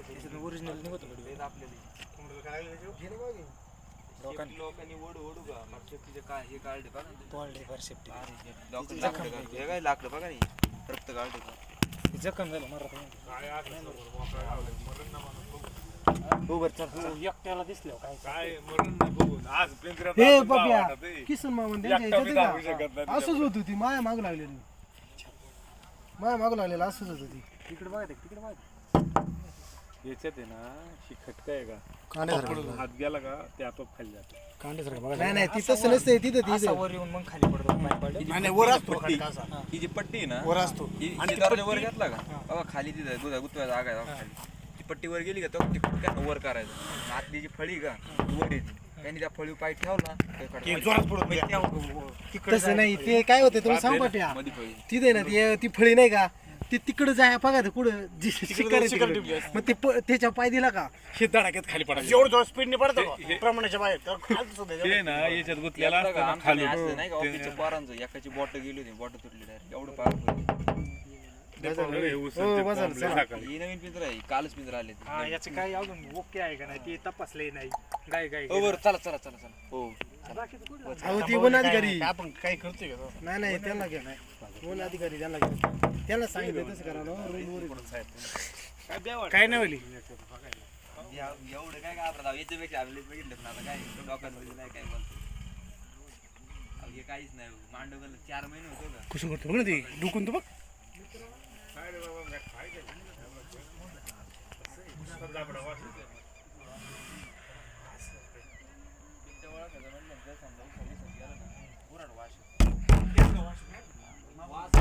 Original निघतो लोकांनी. लोकांनी ओढू ओढू का? काय हे काढले बघा. फार. हे काय लाकडं बघा नाही रक्त काढले का जखम झालं हो बरं चल एकट्याला दिसलं काय मरण बघून? आज हे. किसन त्यांच्या असंच होत होती माया मागू लागलेली. माया मागू लागलेलं असंच होत होती तिकडे बघा तिकडे बघा याच्यात आहे ना ही खटका आहे का? कांड्यासारखं पकडून हात गेला का ते आपोआप खाली जातं. कांडेसारखं बघा. नाही नसते तिथं वर येऊन मग खाली पडतो पाय पडलं. वर असतो ही. जी पट्टी आहे ना वर असतो. ही ही दरवाजा वर घेतला का? बघा खाली तिथं गुदा गुतवा जागा आहे बघा खाली. ती पट्टी वर गेली का तो ती वर करायचं? आतली जी फळी का ती वर येते. त्यांनी त्या फळी पाय ठेवला तर तसं नाही ते काय होते तुला सांग पाट्या. मध्ये फळी. तिथे ना ती ती फळी नाही का? ती तिकडे जाय बघा ते कुठं जी शिकार आहे तिकडे. मग ते प- त्याच्या पाय दिला का? हे धडाक्यात खाली पडायचं. जेवढं जेवढं स्पीडने पडतं प्रमाणाच्या बाहेर. तर खालचं सुद्धा हे ना याच्यात गुतलेला का आमचं खाली नाही का ऑफिसच्या पोरांचं एकाची बॉट गेली होती बॉट तुटली डायरेक्ट एवढं पार हे हो, चला. ही नवीन पिंजरा आहे कालच पिंजरा आले. हा याचं काय अजून ओके आहे का नाही ते तपासले नाही. गाय. हो बरं चला चला चला चला. हो. अहो ती वन अधिकारी काय आपण काही करतोय का? नाही नाही त्यांना घ्या वन अधिकारी त्यांना घ्या. त्यांना सांगितलं तसं करा ना रूम वर काय नाही होईल एवढं काय घाबरत याच्यापेक्षा आपले बघितलं ना आता काय डोक्यात नाही काय बोलतो अहो, हे काहीच नाही मांडवला चार महिने होतो का करतो बघ ना ते डुकून तू बघ. să-mi dai să ies în el, în ură nu așa. Este o așa.